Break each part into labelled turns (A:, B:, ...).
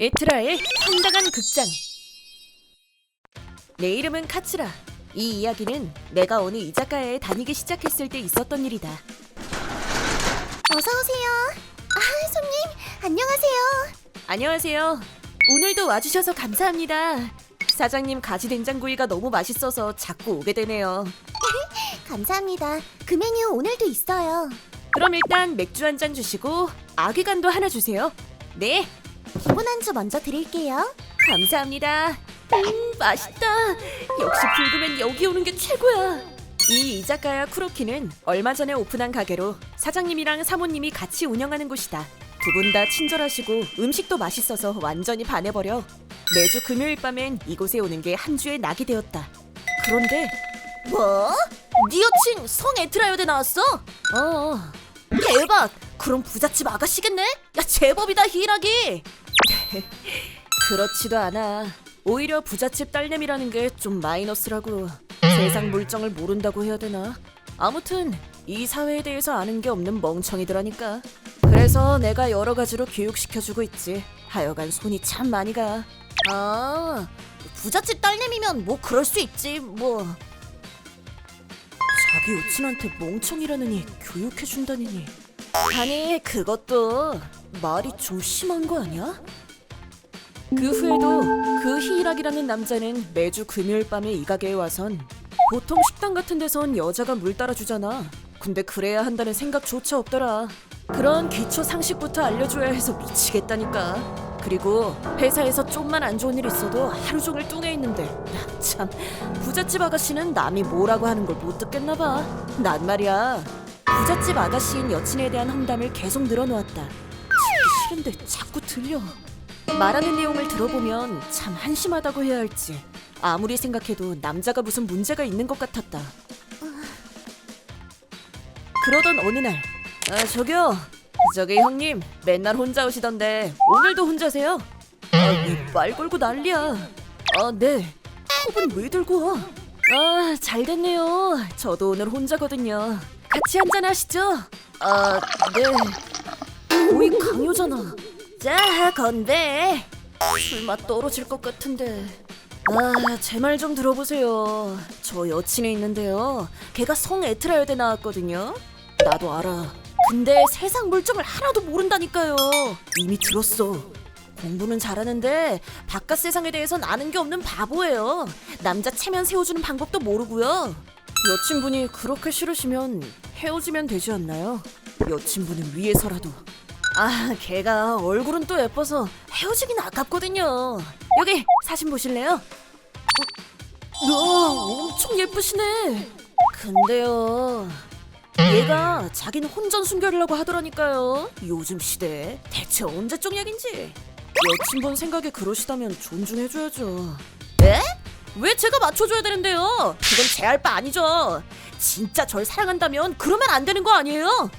A: 에트라의 황당한 극장 내 이름은 카츠라 이 이야기는 내가 어느 이자카야에 다니기 시작했을 때 있었던 일이다
B: 어서 오세요. 아, 손님, 안녕하세요.
A: 안녕하세요 오늘도 와주셔서 감사합니다 사장님 가지 된장구이가 너무 맛있어서 자꾸 오게 되네요
B: 감사합니다. 그 메뉴 오늘도 있어요.
A: 그럼 일단 맥주 한 잔 주시고 아귀간도 하나 주세요 네
B: 기본 안주 먼저 드릴게요.
A: 감사합니다. 음, 맛있다. 역시 불금엔 여기 오는 게 최고야. 이 이자카야 쿠로키는 얼마 전에 오픈한 가게로 사장님이랑 사모님이 같이 운영하는 곳이다. 두 분 다 친절하시고 음식도 맛있어서 완전히 반해버려. 매주 금요일 밤엔 이곳에 오는 게 한 주의 낙이 되었다. 그런데 뭐? 네 여친 성 에트라 여대 나왔어? 어. 대박. 그럼 부잣집 아가씨겠네? 야 제법이다 히라기. 그렇지도 않아. 오히려 부잣집 딸내미라는 게 좀 마이너스라고. 세상 물정을 모른다고 해야 되나? 아무튼 이 사회에 대해서 아는 게 없는 멍청이들하니까. 그래서 내가 여러 가지로 교육시켜주고 있지. 하여간 손이 참 많이 가. 아, 부잣집 딸내미면 뭐 그럴 수 있지, 뭐. 자기 여친한테 멍청이라느니 교육해준다느니. 아니, 그것도 말이 좀 심한 거 아니야? 그 후에도 그 히이락이라는 남자는 매주 금요일 밤에 이 가게에 와선 보통 식당 같은 데선 여자가 물 따라주잖아. 근데 그래야 한다는 생각조차 없더라. 그런 기초 상식부터 알려줘야 해서 미치겠다니까. 그리고 회사에서 좀만 안 좋은 일 있어도 하루 종일 뚱해 있는데 참 부잣집 아가씨는 남이 뭐라고 하는 걸 못 듣겠나 봐. 난 말이야 부잣집 아가씨인 여친에 대한 험담을 계속 늘어놓았다. 듣기 싫은데 자꾸 들려. 말하는 내용을 들어보면 참 한심하다고 해야 할지 아무리 생각해도 남자가 무슨 문제가 있는 것 같았다. 그러던 어느 날, 아 저기요, 저기 형님 맨날 혼자 오시던데 오늘도 혼자세요? 아말 걸고 난리야. 아 네, 컵은 왜 들고 와? 아 잘 됐네요. 저도 오늘 혼자거든요. 같이 한잔 하시죠. 아 네. 거의 강요잖아. 자, 건배. 술맛 떨어질 것 같은데. 아, 제 말 좀 들어보세요. 저 여친이 있는데요. 걔가 성 에트라여대 나왔거든요. 나도 알아. 근데 세상 물정을 하나도 모른다니까요. 이미 들었어. 공부는 잘하는데 바깥 세상에 대해선 아는 게 없는 바보예요. 남자 체면 세워주는 방법도 모르고요. 여친분이 그렇게 싫으시면 헤어지면 되지 않나요? 여친분은 위해서라도 아, 걔가 얼굴은 또 예뻐서 헤어지긴 아깝거든요. 여기 사진 보실래요? 어? 와, 엄청 예쁘시네. 근데요. 얘가 자기는 혼전 순결이라고 하더라니까요. 요즘 시대 대체 언제적 얘긴지. 여친분 생각에 그러시다면 존중해줘야죠. 네? 왜 제가 맞춰줘야 되는데요? 그건 제 할 바 아니죠. 진짜 절 사랑한다면 그러면 안 되는 거 아니에요?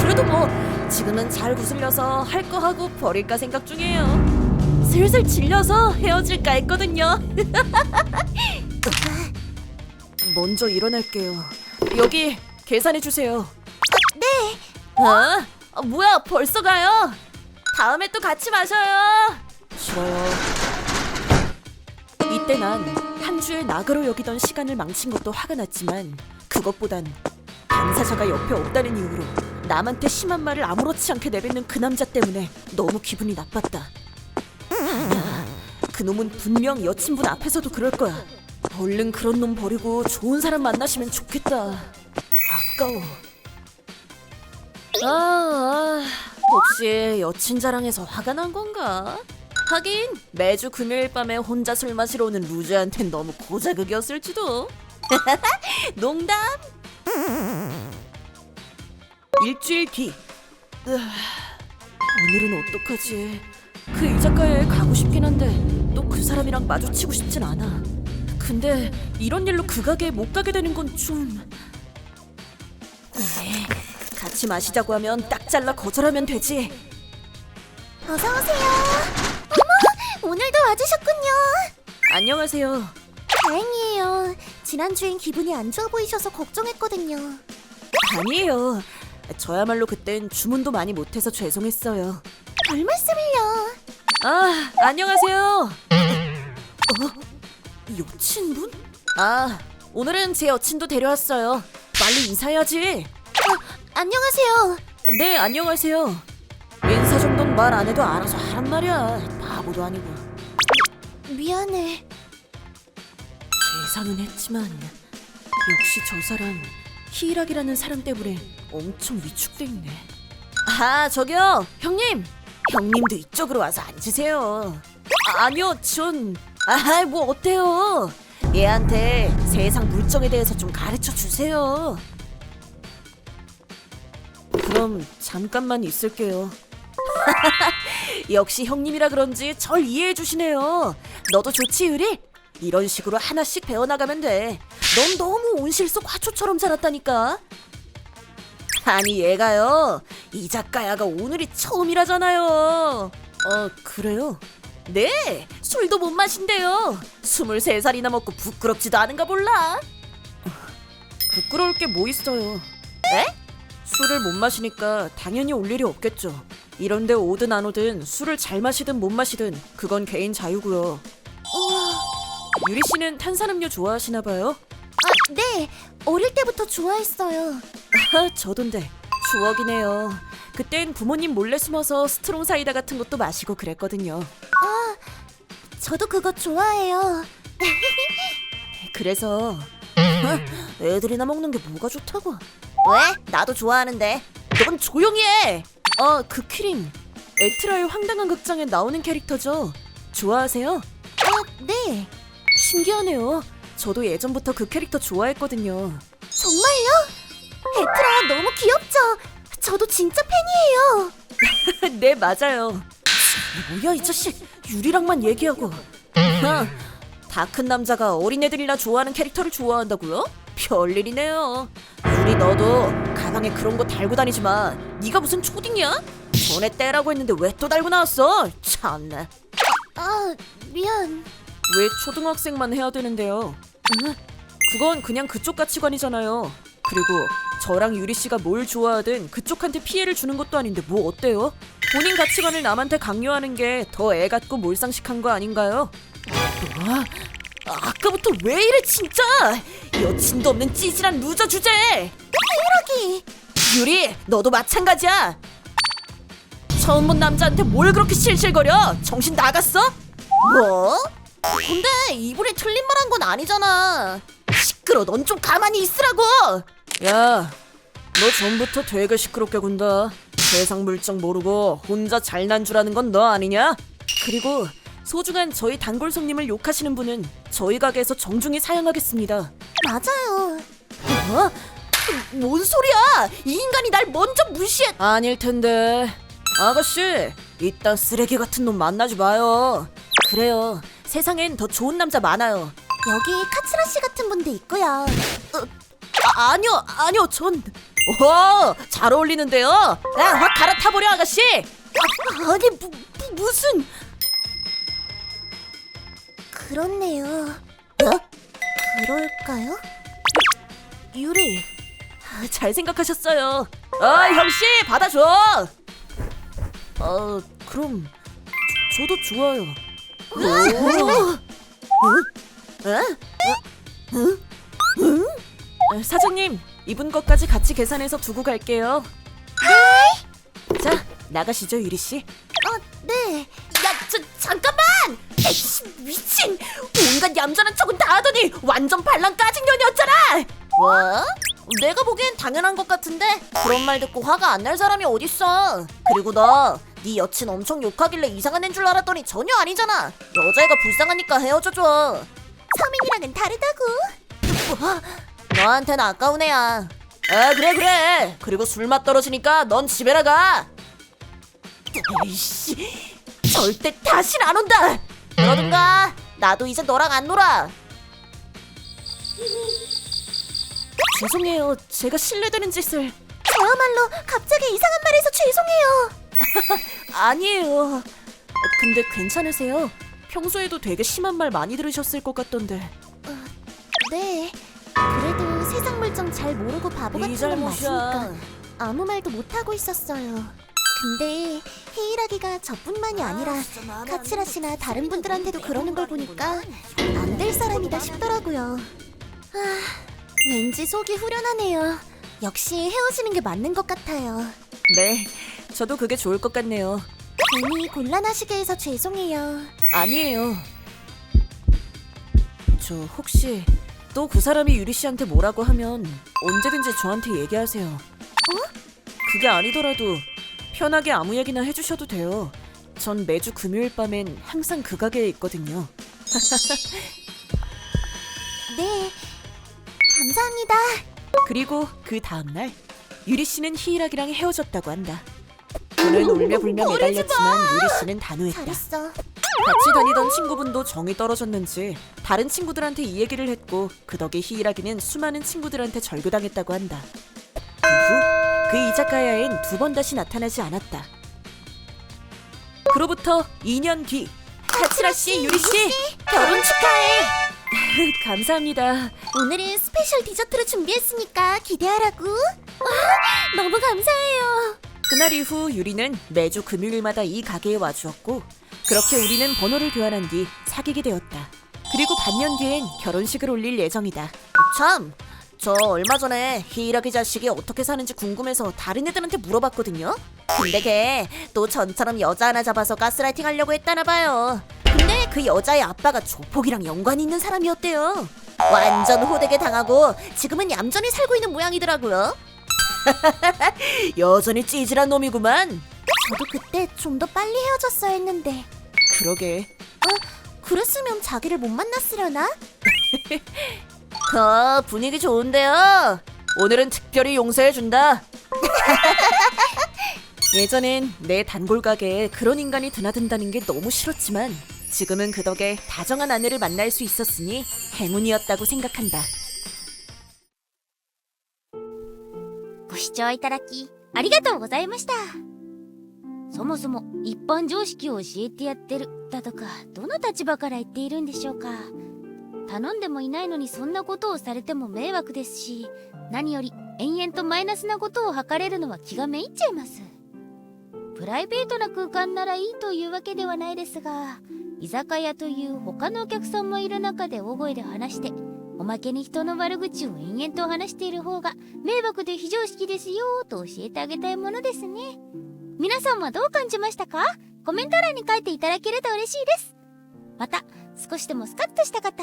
A: 그래도 뭐 지금은 잘 구슬려서 할 거 하고 버릴까 생각 중이에요. 슬슬 질려서 헤어질까 했거든요. 먼저 일어날게요. 여기 계산해 주세요.
B: 네.
A: 어? 아, 뭐야 벌써 가요? 다음에 또 같이 마셔요. 싫어요. 이때 난 한 주의 낙으로 여기던 시간을 망친 것도 화가 났지만 그것보단 당사자가 옆에 없다는 이유로 남한테 심한 말을 아무렇지 않게 내뱉는 그 남자 때문에 너무 기분이 나빴다. 아니야, 그놈은 분명 여친분 앞에서도 그럴 거야. 얼른 그런 놈 버리고 좋은 사람 만나시면 좋겠다. 아까워. 아, 아, 혹시 여친 자랑해서 화가 난 건가? 하긴 매주 금요일 밤에 혼자 술 마시러 오는 루즈한텐 너무 고자극이었을지도. 농담. 일주일 뒤. 오늘은 어떡하지? 그 이자카야에 가고 싶긴 한데 또 그 사람이랑 마주치고 싶진 않아. 근데 이런 일로 그 가게에 못 가게 되는 건 좀... 에이, 같이 마시자고 하면 딱 잘라 거절하면 되지.
B: 어서 오세요. 와주셨군요.
A: 안녕하세요.
B: 다행이에요. 지난주엔 기분이 안 좋아 보이셔서 걱정했거든요.
A: 아니에요. 저야말로 그땐 주문도 많이 못해서 죄송했어요.
B: 별 말씀을요.
A: 아, 아, 안녕하세요. 어? 여친분? 아, 오늘은 제 여친도 데려왔어요. 빨리 인사해야지.
B: 안녕하세요.
A: 네, 안녕하세요. 인사 정도는 말 안 해도 알아서 하란 말이야. 바보도 아니고.
B: 미안해.
A: 계산은 했지만 역시 저 사람 히락이라는 사람 때문에 엄청 위축돼 있네. 아 저기요 형님 형님도 이쪽으로 와서 앉으세요. 아, 아니요 전 아 뭐 어때요? 얘한테 세상 물정에 대해서 좀 가르쳐 주세요. 그럼 잠깐만 있을게요. 역시 형님이라 그런지 절 이해해 주시네요. 너도 좋지 의리? 이런 식으로 하나씩 배워나가면 돼. 넌 너무 온실 속 화초처럼 자랐다니까. 아니 얘가요. 이 작가야가 오늘이 처음이라잖아요. 어 그래요? 네 술도 못 마신대요. 23살이나 먹고 부끄럽지도 않은가 몰라. 부끄러울 게 뭐 있어요. 에? 술을 못 마시니까 당연히 올 일이 없겠죠. 이런데 오든 안 오든 술을 잘 마시든 못 마시든 그건 개인 자유고요. 유리 씨는 탄산음료 좋아하시나 봐요?
B: 아, 네. 어릴 때부터 좋아했어요.
A: 아, 저던데 추억이네요. 그땐 부모님 몰래 숨어서 스트롱 사이다 같은 것도 마시고 그랬거든요.
B: 저도 그거 좋아해요.
A: 그래서 어? 애들이나 먹는 게 뭐가 좋다고? 왜? 나도 좋아하는데. 넌 조용히 해. 어, 그 키링. 에트라의 황당한 극장에 나오는 캐릭터죠. 좋아하세요?
B: 아, 네.
A: 신기하네요. 저도 예전부터 그 캐릭터 좋아했거든요.
B: 정말요? 에트라 너무 귀엽죠? 저도 진짜 팬이에요.
A: 네 맞아요. 뭐야 이 자식 유리랑만 얘기하고. 아, 다큰 남자가 어린애들이나 좋아하는 캐릭터를 좋아한다고요? 별일이네요. 유리 너도 가방에 그런 거 달고 다니지 마. 네가 무슨 초딩이야? 전에 떼라고 했는데 왜 또 달고 나왔어? 참나.
B: 아, 미안.
A: 왜 초등학생만 해야 되는데요? 응? 그건 그냥 그쪽 가치관이잖아요. 그리고 저랑 유리 씨가 뭘 좋아하든 그쪽한테 피해를 주는 것도 아닌데 뭐 어때요? 본인 가치관을 남한테 강요하는 게 더 애 같고 몰상식한 거 아닌가요? 와, 아까부터 왜 이래 진짜? 여친도 없는 찌질한 루저 주제.
B: 여기.
A: 유리, 너도 마찬가지야. 처음 본 남자한테 뭘 그렇게 실실거려? 정신 나갔어? 뭐? 근데 이분이 틀린 말 한 건 아니잖아. 시끄러, 넌 좀 가만히 있으라고. 야, 너 전부터 되게 시끄럽게 군다. 세상 물정 모르고 혼자 잘난 줄 아는 건 너 아니냐? 그리고 소중한 저희 단골 손님을 욕하시는 분은 저희 가게에서 정중히 사양하겠습니다.
B: 맞아요.
A: 어? 뭔 소리야? 이 인간이 날 먼저 무시해. 아닐 텐데. 아가씨, 이딴 쓰레기 같은 놈 만나지 마요. 그래요. 세상엔 더 좋은 남자 많아요.
B: 여기 카츠라 씨 같은 분도 있고요.
A: 아, 아니요, 아니요, 전. 오, 잘 어울리는데요. 야, 확 갈아타 버려 아가씨.
B: 아, 아니 무, 무, 무슨 그렇네요.
A: 어?
B: 그럴까요?
A: 유리, 아, 잘 생각하셨어요. 아, 형씨 받아줘. 어, 그럼 저, 저도 좋아요. 오. 어? 어? 어? 어, 사장님, 이분 것까지 같이 계산해서 두고 갈게요. 네. 자, 나가시죠, 유리 씨.
B: 아, 네.
A: 에이씨, 미친! 온갖 얌전한 척은 다 하더니 완전 반란 까진 년이었잖아! 뭐? 내가 보기엔 당연한 것 같은데 그런 말 듣고 화가 안 날 사람이 어딨어 그리고 너 네 여친 엄청 욕하길래 이상한 애인 줄 알았더니 전혀 아니잖아 여자애가 불쌍하니까 헤어져줘
B: 서민이랑은 다르다고.
A: 뭐? 너한테는 아까운 애야 아 그래 그래 그리고 술맛 떨어지니까 넌 집에 나가 에이씨 절대 다신 안 온다 그러든가 나도 이제 너랑 안 놀아 죄송해요 제가 실례되는 짓을
B: 저야말로 갑자기 이상한 말해서 죄송해요.
A: 아니에요 근데 괜찮으세요? 평소에도 되게 심한 말 많이 들으셨을 것 같던데
B: 네. 그래도 세상 물정 잘 모르고 바보
A: 이
B: 같은 건 맞으니까 아무 말도 못 하고 있었어요. 근데 히이라기가 저뿐만이 아니라 카츠라 씨나 다른 분들한테도 그러는 걸 보니까 안 될 사람이다 싶더라고요. 아, 왠지 속이 후련하네요. 역시 헤어지는 게 맞는 것 같아요.
A: 네, 저도 그게 좋을 것 같네요.
B: 괜히 곤란하시게 해서 죄송해요.
A: 아니에요. 저 혹시 또 그 사람이 유리 씨한테 뭐라고 하면 언제든지 저한테 얘기하세요. 어? 그게 아니더라도 편하게 아무 얘기나 해주셔도 돼요. 전 매주 금요일 밤엔 항상 그 가게에 있거든요.
B: 네, 감사합니다.
A: 그리고 그 다음날 유리 씨는 희일학이랑 헤어졌다고 한다. 저는 울며 불며 매달렸지만 유리 씨는 단호했다.
B: 잘했어.
A: 같이 다니던 친구분도 정이 떨어졌는지 다른 친구들한테 이 얘기를 했고 그 덕에 히이라기는 수많은 친구들한테 절교당했다고 한다. 그 후 그 이자카야엔 두 번 다시 나타나지 않았다. 그로부터 2년 뒤 카츠라 씨, 유리 씨 결혼 축하해. 감사합니다.
B: 오늘은 스페셜 디저트로 준비했으니까 기대하라고. 와, 너무 감사해요.
A: 그날 이후 유리는 매주 금요일마다 이 가게에 와주었고 그렇게 우리는 번호를 교환한 뒤 사귀게 되었다. 그리고 반년 뒤엔 결혼식을 올릴 예정이다. 참, 저 얼마 전에 히이라기 자식이 어떻게 사는지 궁금해서 다른 애들한테 물어봤거든요. 근데 걔 또 전처럼 여자 하나 잡아서 가스라이팅 하려고 했다나 봐요. 근데 그 여자의 아빠가 조폭이랑 연관이 있는 사람이었대요. 완전 호되게 당하고 지금은 얌전히 살고 있는 모양이더라고요. 여전히 찌질한 놈이구만.
B: 저도 그때 좀 더 빨리 헤어졌어야 했는데.
A: 그러게.
B: 그랬으면 자기를 못 만났으려나?
A: 어, 분위기 좋은데요. 오늘은 특별히 용서해준다. 예전엔 내 단골 가게에 그런 인간이 드나든다는 게 너무 싫었지만 지금은 그 덕에 다정한 아내를 만날 수 있었으니 행운이었다고 생각한다.
C: ご視聴いただきありがとうございましたそもそも一般常識を教えてやってるだとかどの立場から言っているんでしょうか 頼んでもいないのにそんなことをされても迷惑ですし何より延々とマイナスなことを図れるのは気がめいっちゃいます。プライベートな空間ならいいというわけではないですが居酒屋という他のお客さんもいる中で大声で話しておまけに人の悪口を延々と話している方が迷惑で非常識ですよと教えてあげたいものですね。皆さんはどう感じましたか？コメント欄に書いていただけると嬉しいです。また少しでもスカッとした方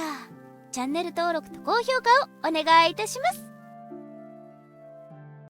C: チャンネル登録と高評価をお願いいたします。